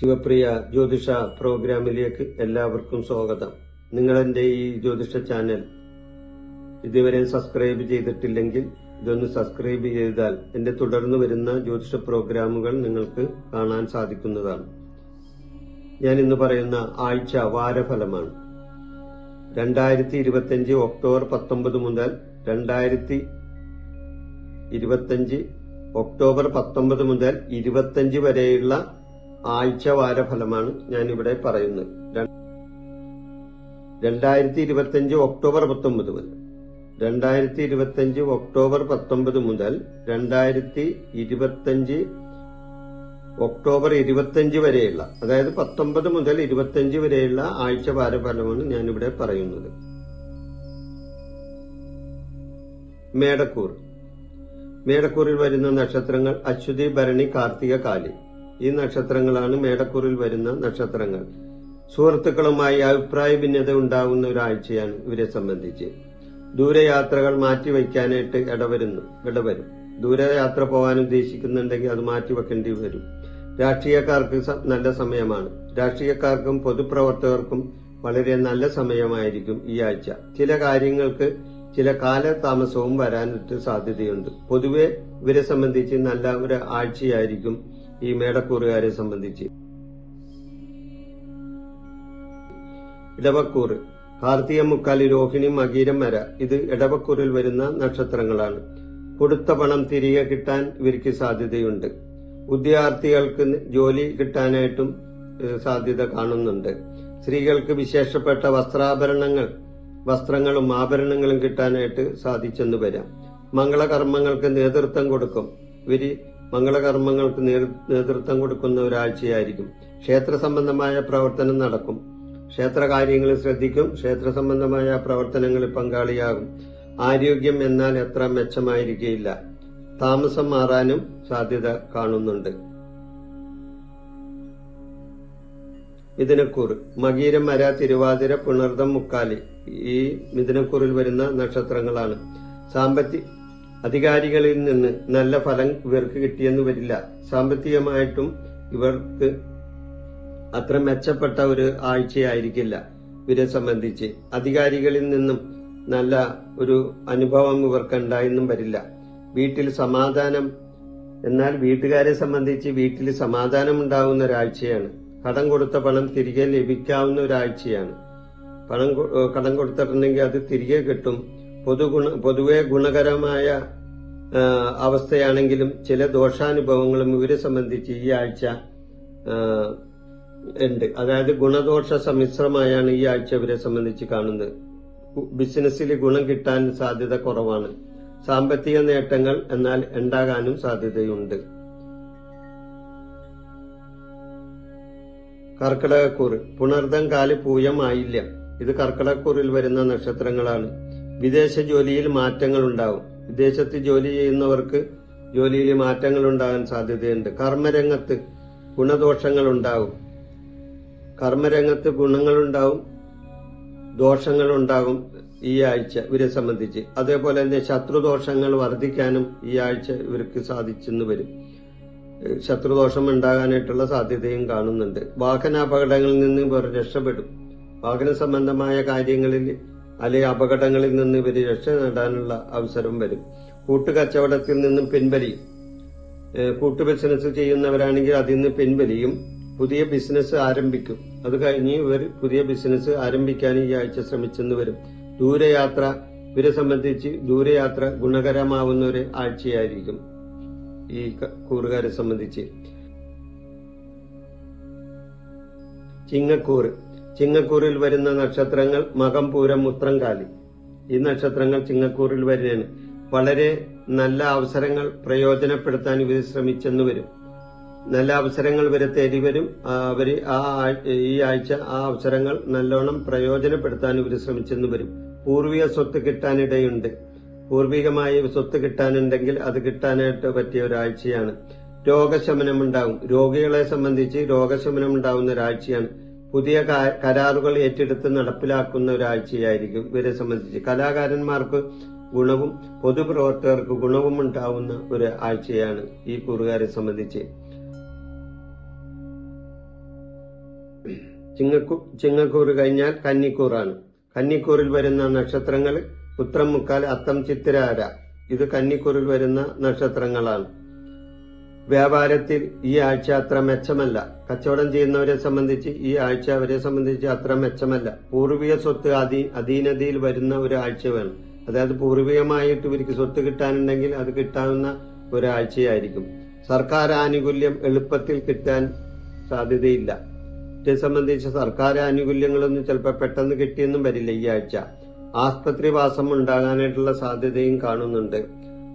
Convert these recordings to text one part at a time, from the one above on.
ശിവപ്രിയ ജ്യോതിഷ പ്രോഗ്രാമിലേക്ക് എല്ലാവർക്കും സ്വാഗതം. നിങ്ങൾ എന്റെ ഈ ജ്യോതിഷ ചാനൽ ഇതുവരെ സബ്സ്ക്രൈബ് ചെയ്തിട്ടില്ലെങ്കിൽ ഇതൊന്ന് സബ്സ്ക്രൈബ് ചെയ്താൽ എന്റെ തുടർന്ന് വരുന്ന ജ്യോതിഷ പ്രോഗ്രാമുകൾ നിങ്ങൾക്ക് കാണാൻ സാധിക്കുന്നതാണ്. ഞാൻ ഇന്ന് പറയുന്ന ആഴ്ച വാരഫലമാണ്. രണ്ടായിരത്തി ഇരുപത്തിയഞ്ച് ഒക്ടോബർ പത്തൊമ്പത് മുതൽ രണ്ടായിരത്തി ഇരുപത്തിയഞ്ച് ഒക്ടോബർ പത്തൊമ്പത് മുതൽ ഇരുപത്തിയഞ്ച് വരെയുള്ള ആഴ്ചവാര വാരഫലമാണ് ഞാൻ ഇവിടെ പറയുന്നത് രണ്ടായിരത്തി ഇരുപത്തിയഞ്ച് ഒക്ടോബർ പത്തൊമ്പത് മുതൽ. രണ്ടായിരത്തി ഇരുപത്തിയഞ്ച് ഒക്ടോബർ പത്തൊമ്പത് മുതൽ രണ്ടായിരത്തി ഇരുപത്തിയഞ്ച് ഒക്ടോബർ ഇരുപത്തിയഞ്ച് വരെയുള്ള അതായത് പത്തൊമ്പത് മുതൽ ഇരുപത്തിയഞ്ച് വരെയുള്ള ആഴ്ച വാരഫലമാണ് ഞാനിവിടെ പറയുന്നത്. മേടക്കൂർ. മേടക്കൂറിൽ വരുന്ന നക്ഷത്രങ്ങൾ അശ്വതി ഭരണി കാർത്തിക കാലി. ഈ നക്ഷത്രങ്ങളാണ് മേടക്കൂറിൽ വരുന്ന നക്ഷത്രങ്ങൾ. സുഹൃത്തുക്കളുമായി അഭിപ്രായ ഭിന്നത ഉണ്ടാകുന്ന ഒരാഴ്ചയാണ് ഇവരെ സംബന്ധിച്ച്. ദൂരയാത്രകൾ മാറ്റിവെക്കാനായിട്ട് ഇടവരുന്നു ഇടവരും. ദൂരയാത്ര പോകാൻ ഉദ്ദേശിക്കുന്നുണ്ടെങ്കിൽ അത് മാറ്റിവെക്കേണ്ടി വരും. രാഷ്ട്രീയക്കാർക്ക് നല്ല സമയമാണ്. രാഷ്ട്രീയക്കാർക്കും പൊതുപ്രവർത്തകർക്കും വളരെ നല്ല സമയമായിരിക്കും ഈ ആഴ്ച. ചില കാര്യങ്ങൾക്ക് ചില കാലതാമസവും വരാനൊരു സാധ്യതയുണ്ട്. പൊതുവെ ഇവരെ സംബന്ധിച്ച് നല്ല ഒരു ആഴ്ചയായിരിക്കും ഈ മേടക്കൂറുകാരെ സംബന്ധിച്ച്. ഇടവക്കൂറ്. കാർത്തിക മുക്കാലി രോഹിണി മകീരം വര. ഇത് ഇടവക്കൂറിൽ വരുന്ന നക്ഷത്രങ്ങളാണ്. കൊടുത്ത പണം തിരികെ കിട്ടാൻ ഇവർക്ക് സാധ്യതയുണ്ട്. ഉദ്യോഗാർത്ഥികൾക്ക് ജോലി കിട്ടാനായിട്ടും സാധ്യത കാണുന്നുണ്ട്. സ്ത്രീകൾക്ക് വിശേഷപ്പെട്ട വസ്ത്രാഭരണങ്ങൾ വസ്ത്രങ്ങളും ആഭരണങ്ങളും കിട്ടാനായിട്ട് സാധിച്ചെന്ന് വരാം. മംഗളകർമ്മങ്ങൾക്ക് നേതൃത്വം കൊടുക്കും. ഇവർ മംഗളകർമ്മങ്ങൾക്ക് നേതൃത്വം കൊടുക്കുന്ന ഒരാഴ്ചയായിരിക്കും. ക്ഷേത്ര സംബന്ധമായ പ്രവർത്തനം നടക്കും. ക്ഷേത്ര കാര്യങ്ങൾ ശ്രദ്ധിക്കും. ക്ഷേത്ര സംബന്ധമായ പ്രവർത്തനങ്ങളിൽ പങ്കാളിയാകും. ആരോഗ്യം എന്നാൽ എത്ര മെച്ചമായിരിക്കില്ല താമസം മാറാനും സാധ്യത കാണുന്നുണ്ട്. മിഥുനക്കൂർ മകീരം മര തിരുവാതിര പുണർദം മുക്കാലി ഈ മിഥുനക്കൂറിൽ വരുന്ന നക്ഷത്രങ്ങളാണ്. സാമ്പത്തി അധികാരികളിൽ നിന്ന് നല്ല ഫലം ഇവർക്ക് കിട്ടിയെന്ന് വരില്ല. സാമ്പത്തികമായിട്ടും ഇവർക്ക് അത്ര മെച്ചപ്പെട്ട ഒരു ആഴ്ചയായിരിക്കില്ല ഇവരെ സംബന്ധിച്ച്. അധികാരികളിൽ നിന്നും നല്ല ഒരു അനുഭവം ഇവർക്ക് ഉണ്ടായെന്നും വരില്ല. വീട്ടിൽ സമാധാനം എന്നാൽ വീട്ടുകാരെ സംബന്ധിച്ച് വീട്ടിൽ സമാധാനം ഉണ്ടാകുന്ന ഒരാഴ്ചയാണ്. കടം കൊടുത്ത പണം തിരികെ ലഭിക്കാവുന്ന ഒരാഴ്ചയാണ്. പണം കടം കൊടുത്തിട്ടുണ്ടെങ്കിൽ അത് തിരികെ കിട്ടും. പൊതുഗുണ പൊതുവെ ഗുണകരമായ അവസ്ഥയാണെങ്കിലും ചില ദോഷാനുഭവങ്ങളും ഇവരെ സംബന്ധിച്ച് ഈ ആഴ്ച ഉണ്ട്. അതായത് ഗുണദോഷ സമ്മിശ്രമായാണ് ഈ ആഴ്ച ഇവരെ സംബന്ധിച്ച് കാണുന്നത്. ബിസിനസ്സിൽ ഗുണം കിട്ടാൻ സാധ്യത കുറവാണ്. സാമ്പത്തിക നേട്ടങ്ങൾ എന്നാൽ ഉണ്ടാകാനും സാധ്യതയുണ്ട്. കർക്കിടകക്കൂറ്. പുണർദം കാൽ പൂയം ആയില്ല ഇത് കർക്കിടകക്കൂറിൽ വരുന്ന നക്ഷത്രങ്ങളാണ്. വിദേശ ജോലിയിൽ മാറ്റങ്ങൾ ഉണ്ടാവും വിദേശത്ത് ജോലി ചെയ്യുന്നവർക്ക് ജോലിയിൽ മാറ്റങ്ങൾ ഉണ്ടാകാൻ സാധ്യതയുണ്ട്. കർമ്മരംഗത്ത് ഗുണദോഷങ്ങൾ ഉണ്ടാകും കർമ്മരംഗത്ത് ഗുണങ്ങളുണ്ടാവും. ദോഷങ്ങളുണ്ടാകും ഈ ആഴ്ച ഇവരെ സംബന്ധിച്ച്. അതേപോലെ തന്നെ ശത്രുദോഷങ്ങൾ വർദ്ധിക്കാനും ഈ ആഴ്ച ഇവർക്ക് സാധിച്ചെന്ന് വരും. ശത്രുദോഷം ഉണ്ടാകാനായിട്ടുള്ള സാധ്യതയും കാണുന്നുണ്ട്. വാഹനാപകടങ്ങളിൽ നിന്ന് ഇവർ രക്ഷപ്പെടും. വാഹന സംബന്ധമായ കാര്യങ്ങളിൽ അല്ലെങ്കിൽ അപകടങ്ങളിൽ നിന്ന് ഇവർ രക്ഷ നേടാനുള്ള അവസരം വരും. കൂട്ടുകച്ചവടത്തിൽ നിന്നും പിൻവലിയും. കൂട്ടു ബിസിനസ് ചെയ്യുന്നവരാണെങ്കിൽ അതിൽ നിന്ന് പിൻവലിയും. പുതിയ ബിസിനസ് ആരംഭിക്കും. അത് കഴിഞ്ഞ് ഇവർ പുതിയ ബിസിനസ് ആരംഭിക്കാൻ ഈ ആഴ്ച ശ്രമിച്ചെന്ന് വരും. ദൂരയാത്ര ഇവരെ സംബന്ധിച്ച് ദൂരയാത്ര ഗുണകരമാവുന്ന ഒരു ആഴ്ചയായിരിക്കും. ഈ കൂറുകാരെ സംബന്ധിച്ച്. ചിങ്ങക്കൂറ്. ചിങ്ങക്കൂറിൽ വരുന്ന നക്ഷത്രങ്ങൾ മകം പൂരം ഉത്രംകാലി ഈ നക്ഷത്രങ്ങൾ ചിങ്ങക്കൂറിൽ വരുന്നതാണ്. വളരെ നല്ല അവസരങ്ങൾ പ്രയോജനപ്പെടുത്താൻ ഇവർ ശ്രമിച്ചെന്ന് വരും. നല്ല അവസരങ്ങൾ വരെ തേടി വരും. അവർ ആ ഈ ആഴ്ച ആ അവസരങ്ങൾ നല്ലോണം പ്രയോജനപ്പെടുത്താൻ ഇവർ ശ്രമിച്ചെന്ന് വരും. പൂർവിക സ്വത്ത് കിട്ടാനിടയുണ്ട്. പൂർവികമായി സ്വത്ത് കിട്ടാനുണ്ടെങ്കിൽ അത് കിട്ടാനായിട്ട് പറ്റിയ ഒരാഴ്ചയാണ്. രോഗശമനം ഉണ്ടാകും രോഗികളെ സംബന്ധിച്ച് രോഗശമനം ഉണ്ടാകുന്ന ഒരാഴ്ചയാണ് പുതിയ കരാറുകൾ ഏറ്റെടുത്ത് നടപ്പിലാക്കുന്ന ഒരാഴ്ചയായിരിക്കും ഇവരെ സംബന്ധിച്ച്. കലാകാരന്മാർക്ക് ഗുണവും പൊതുപ്രവർത്തകർക്ക് ഗുണവും ഉണ്ടാവുന്ന ഒരു ആഴ്ചയാണ് ഈ കൂറുകാരെ സംബന്ധിച്ച്. ചിങ്ങക്കൂ ചിങ്ങക്കൂറ് കഴിഞ്ഞാൽ കന്നിക്കൂറാണ്. കന്നിക്കൂറിൽ വരുന്ന നക്ഷത്രങ്ങൾ ഉത്രം മുക്കാൽ അത്തം ചിത്തിരാര. ഇത് കന്നിക്കുറിൽ വരുന്ന നക്ഷത്രങ്ങളാണ്. വ്യാപാരത്തിൽ ഈ ആഴ്ച അത്ര മെച്ചമല്ല. കച്ചവടം ചെയ്യുന്നവരെ സംബന്ധിച്ച് ഈ ആഴ്ച അവരെ സംബന്ധിച്ച് അത്ര മെച്ചമല്ല. പൂർവിക സ്വത്ത് അധീ അധീനതയിൽ വരുന്ന ഒരാഴ്ച വേണം. അതായത് പൂർവികമായിട്ട് ഇവർക്ക് സ്വത്ത് കിട്ടാനുണ്ടെങ്കിൽ അത് കിട്ടാവുന്ന ഒരാഴ്ചയായിരിക്കും. സർക്കാർ ആനുകൂല്യം എളുപ്പത്തിൽ കിട്ടാൻ സാധ്യതയില്ല. ഇതേ സംബന്ധിച്ച് സർക്കാർ ആനുകൂല്യങ്ങളൊന്നും ചിലപ്പോൾ പെട്ടെന്ന് കിട്ടിയെന്നും വരില്ല ഈ ആഴ്ച. ആസ്പത്രി വാസം ഉണ്ടാകാനായിട്ടുള്ള സാധ്യതയും കാണുന്നുണ്ട്.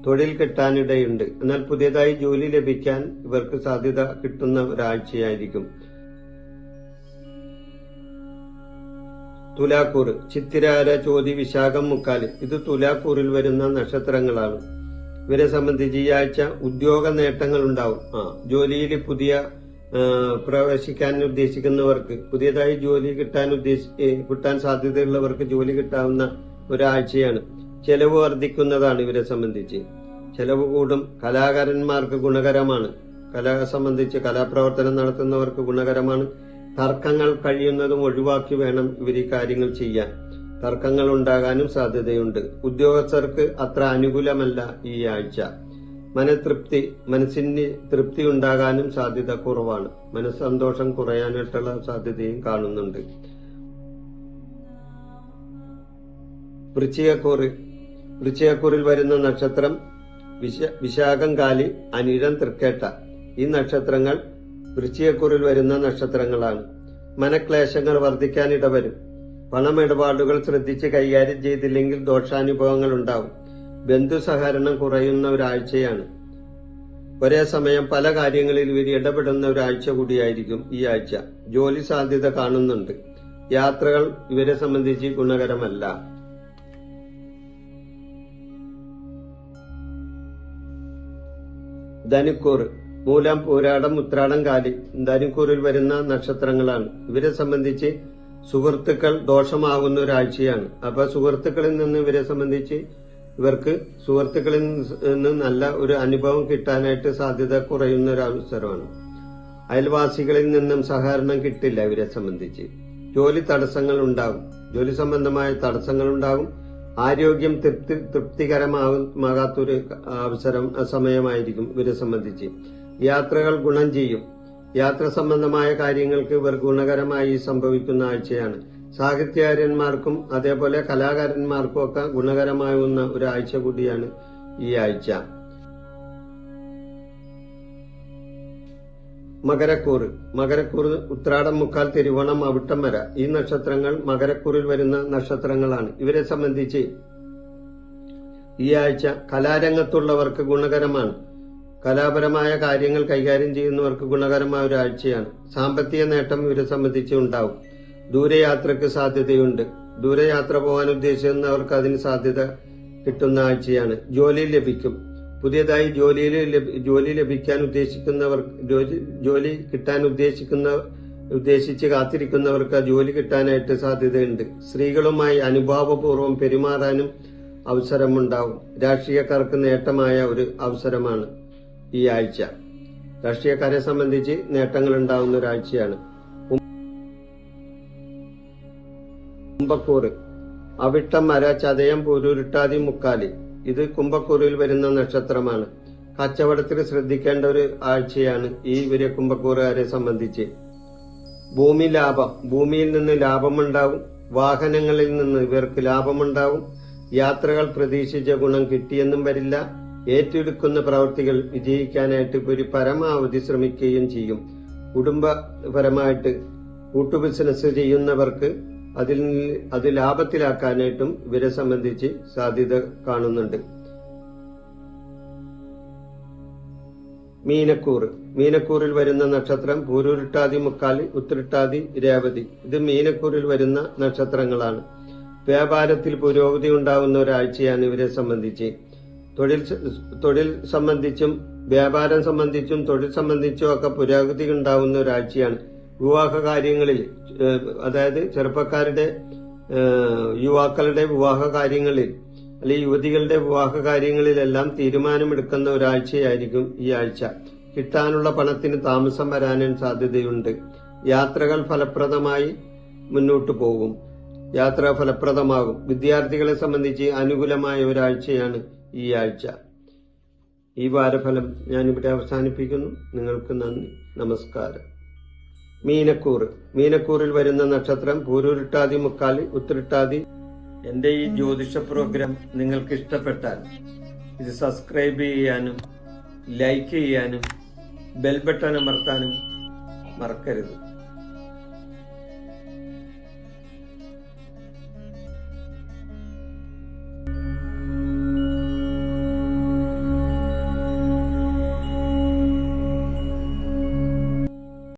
തൊഴിൽ കിട്ടാനിടയുണ്ട്. എന്നാൽ പുതിയതായി ജോലി ലഭിക്കാൻ ഇവർക്ക് സാധ്യത കിട്ടുന്ന ഒരാഴ്ചയായിരിക്കും. തുലാക്കൂർ ചിത്തിരാര ചോതി വിശാഖം മുക്കാൽ ഇത് തുലാക്കൂറിൽ വരുന്ന നക്ഷത്രങ്ങളാണ്. ഇവരെ സംബന്ധിച്ച് ഈ ആഴ്ച ഉദ്യോഗ നേട്ടങ്ങൾ ഉണ്ടാവും ആ ജോലിയിൽ പുതിയ പ്രവേശിക്കാൻ ഉദ്ദേശിക്കുന്നവർക്ക് പുതിയതായി ജോലി കിട്ടാൻ ഉദ്ദേശി ഏ, കിട്ടാൻ സാധ്യതയുള്ളവർക്ക് ജോലി കിട്ടാവുന്ന ഒരാഴ്ചയാണ് ചെലവ് വർദ്ധിക്കുന്നതാണ് ഇവരെ സംബന്ധിച്ച്. ചെലവ് കൂടും കലാകാരന്മാർക്ക് ഗുണകരമാണ്. കല സംബന്ധിച്ച് കലാപ്രവർത്തനം നടത്തുന്നവർക്ക് ഗുണകരമാണ്. തർക്കങ്ങൾ കഴിയുന്നതും ഒഴിവാക്കി വേണം ഇവർ ഈ കാര്യങ്ങൾ ചെയ്യാൻ. തർക്കങ്ങൾ ഉണ്ടാകാനും സാധ്യതയുണ്ട്. ഉദ്യോഗസ്ഥർക്ക് അത്ര അനുകൂലമല്ല ഈ ആഴ്ച. മനതൃപ്തി മനസ്സിന് തൃപ്തി ഉണ്ടാകാനും സാധ്യത കുറവാണ്. മനസ്സന്തോഷം കുറയാനായിട്ടുള്ള സാധ്യതയും കാണുന്നുണ്ട്. വൃശ്ചികക്കൂറ്. വൃശ്ചികക്കൂറിൽ വരുന്ന നക്ഷത്രം വിശ വിശാഖം കാലി അനിഴം തൃക്കേട്ട. ഈ നക്ഷത്രങ്ങൾ വൃശ്ചികക്കൂറിൽ വരുന്ന നക്ഷത്രങ്ങളാണ്. മനക്ലേശങ്ങൾ വർദ്ധിക്കാനിടവരും പണമിടപാടുകൾ ശ്രദ്ധിച്ച് കൈകാര്യം ചെയ്തില്ലെങ്കിൽ ദോഷാനുഭവങ്ങൾ ഉണ്ടാവും. ബന്ധുസഹകരണം കുറയുന്ന ഒരാഴ്ചയാണ്. ഒരേ സമയം പല കാര്യങ്ങളിൽ ഇവർ ഇടപെടുന്ന ഒരാഴ്ച കൂടിയായിരിക്കും ഈ ആഴ്ച. ജോലി സാധ്യത കാണുന്നുണ്ട്. യാത്രകൾ ഇവരെ സംബന്ധിച്ച് ഗുണകരമല്ല. ധനുക്കൂർ മൂലം പോരാടം ഉത്രാടം കാലി ധനുക്കൂറിൽ വരുന്ന നക്ഷത്രങ്ങളാണ്. ഇവരെ സംബന്ധിച്ച് സുഹൃത്തുക്കൾ ദോഷമാകുന്ന ഒരാഴ്ചയാണ്. അപ്പൊ സുഹൃത്തുക്കളിൽ നിന്ന് ഇവരെ സംബന്ധിച്ച് ഇവർക്ക് സുഹൃത്തുക്കളിൽ നിന്ന് നല്ല ഒരു അനുഭവം കിട്ടാനായിട്ട് സാധ്യത കുറയുന്ന ഒരു അവസരമാണ്. അയൽവാസികളിൽ നിന്നും സഹകരണം കിട്ടില്ല ഇവരെ സംബന്ധിച്ച്. ജോലി തടസ്സങ്ങൾ ഉണ്ടാകും. ജോലി സംബന്ധമായ തടസ്സങ്ങൾ ഉണ്ടാകും. ആരോഗ്യം തൃപ്തി തൃപ്തികരമാകാത്തൊരു അവസരം സമയമായിരിക്കും ഇവരെ സംബന്ധിച്ച്. യാത്രകൾ ഗുണം ചെയ്യും. യാത്ര സംബന്ധമായ കാര്യങ്ങൾക്ക് ഇവർ ഗുണകരമായി സംഭവിക്കുന്ന ആഴ്ചയാണ്. സാഹിത്യകാരന്മാർക്കും അതേപോലെ കലാകാരന്മാർക്കും ഒക്കെ ഗുണകരമാകുന്ന ഒരു ആഴ്ച കൂടിയാണ് ഈ ആഴ്ച. മകരക്കൂറ് മകരക്കൂറ് ഉത്രാടം മുക്കാൽ തിരുവോണം അവിട്ടം വര. ഈ നക്ഷത്രങ്ങൾ മകരക്കൂറിൽ വരുന്ന നക്ഷത്രങ്ങളാണ്. ഇവരെ സംബന്ധിച്ച് ഈ ആഴ്ച കലാരംഗത്തുള്ളവർക്ക് ഗുണകരമാണ്. കലാപരമായ കാര്യങ്ങൾ കൈകാര്യം ചെയ്യുന്നവർക്ക് ഗുണകരമായ ഒരു ആഴ്ചയാണ് സാമ്പത്തിക നേട്ടം ഇവരെ സംബന്ധിച്ച് ഉണ്ടാവും. ദൂരയാത്രയ്ക്ക് സാധ്യതയുണ്ട്. ദൂരയാത്ര പോകാൻ ഉദ്ദേശിക്കുന്നവർക്ക് അതിന് സാധ്യത കിട്ടുന്ന ആഴ്ചയാണ്. ജോലി ലഭിക്കും. പുതിയതായി ജോലിയിൽ ജോലി ലഭിക്കാൻ ഉദ്ദേശിക്കുന്നവർ ജോലി- കിട്ടാൻ ഉദ്ദേശിക്കുന്ന ഉദ്ദേശിച്ച് കാത്തിരിക്കുന്നവർക്ക് ജോലി കിട്ടാനായിട്ട് സാധ്യതയുണ്ട്. സ്ത്രീകളുമായി അനുഭാവപൂർവം പെരുമാറാനും അവസരമുണ്ടാവും. രാഷ്ട്രീയക്കാർക്ക് നേട്ടമായ ഒരു അവസരമാണ് ഈ ആഴ്ച. രാഷ്ട്രീയക്കാരെ സംബന്ധിച്ച് നേട്ടങ്ങൾ ഉണ്ടാവുന്ന ഒരാഴ്ചയാണ്. കുംഭക്കൂറ് അവിട്ടം മര ചതയം പൂരുരുട്ടാതി മുക്കാലി. ഇത് കുംഭക്കൂറിൽ വരുന്ന നക്ഷത്രമാണ്. കച്ചവടത്തിൽ ശ്രദ്ധിക്കേണ്ട ഒരു ആഴ്ചയാണ് ഈ ഇവരെ കുംഭക്കൂറുകാരെ സംബന്ധിച്ച്. ഭൂമി ലാഭം. ഭൂമിയിൽ നിന്ന് ലാഭമുണ്ടാവും. വാഹനങ്ങളിൽ നിന്ന് ഇവർക്ക് ലാഭമുണ്ടാവും. യാത്രകൾ പ്രതീക്ഷിച്ച ഗുണം കിട്ടിയെന്നും വരില്ല. ഏറ്റെടുക്കുന്ന പ്രവൃത്തികൾ വിജയിക്കാനായിട്ട് ഒരു പരമാവധി ശ്രമിക്കുകയും ചെയ്യും. കുടുംബപരമായിട്ട് കൂട്ടു ബിസിനസ് ചെയ്യുന്നവർക്ക് അതിൽ അത് ലാഭത്തിലാക്കാനായിട്ടും ഇവരെ സംബന്ധിച്ച് സാധ്യത കാണുന്നുണ്ട്. മീനക്കൂർ. മീനക്കൂറിൽ വരുന്ന നക്ഷത്രം പൂരുരുട്ടാതി മുക്കാലി ഉത്തരട്ടാതി രേവതി. ഇത് മീനക്കൂറിൽ വരുന്ന നക്ഷത്രങ്ങളാണ്. വ്യാപാരത്തിൽ പുരോഗതി ഉണ്ടാവുന്ന ഒരാഴ്ചയാണ് ഇവരെ സംബന്ധിച്ച്. തൊഴിൽ തൊഴിൽ സംബന്ധിച്ചും വ്യാപാരം സംബന്ധിച്ചും തൊഴിൽ സംബന്ധിച്ചും ഒക്കെ പുരോഗതി ഉണ്ടാവുന്ന ഒരാഴ്ചയാണ്. വിവാഹ കാര്യങ്ങളിൽ അതായത് ചെറുപ്പക്കാരുടെ യുവാക്കളുടെ വിവാഹ കാര്യങ്ങളിൽ അല്ലെങ്കിൽ യുവതികളുടെ വിവാഹ കാര്യങ്ങളിലെല്ലാം തീരുമാനമെടുക്കുന്ന ഒരാഴ്ചയായിരിക്കും ഈ ആഴ്ച. കിട്ടാനുള്ള പണത്തിന് താമസം വരാനും സാധ്യതയുണ്ട്. യാത്രകൾ ഫലപ്രദമായി മുന്നോട്ടു പോകും. യാത്ര ഫലപ്രദമാകും. വിദ്യാർത്ഥികളെ സംബന്ധിച്ച് അനുകൂലമായ ഒരാഴ്ചയാണ് ഈ ആഴ്ച. ഈ വാരഫലം ഞാനിവിടെ അവസാനിപ്പിക്കുന്നു. നിങ്ങൾക്ക് നന്ദി. നമസ്കാരം. മീനക്കൂർ. മീനക്കൂറിൽ വരുന്ന നക്ഷത്രം പൂരുരുട്ടാതി മുക്കാലി ഉത്തരട്ടാതി. എന്റെ ഈ ജ്യോതിഷ പ്രോഗ്രാം നിങ്ങൾക്ക് ഇഷ്ടപ്പെട്ടാൽ ഇത് സബ്സ്ക്രൈബ് ചെയ്യാനും ലൈക്ക് ചെയ്യാനും ബെൽ ബട്ടൺ അമർത്താനും മറക്കരുത്.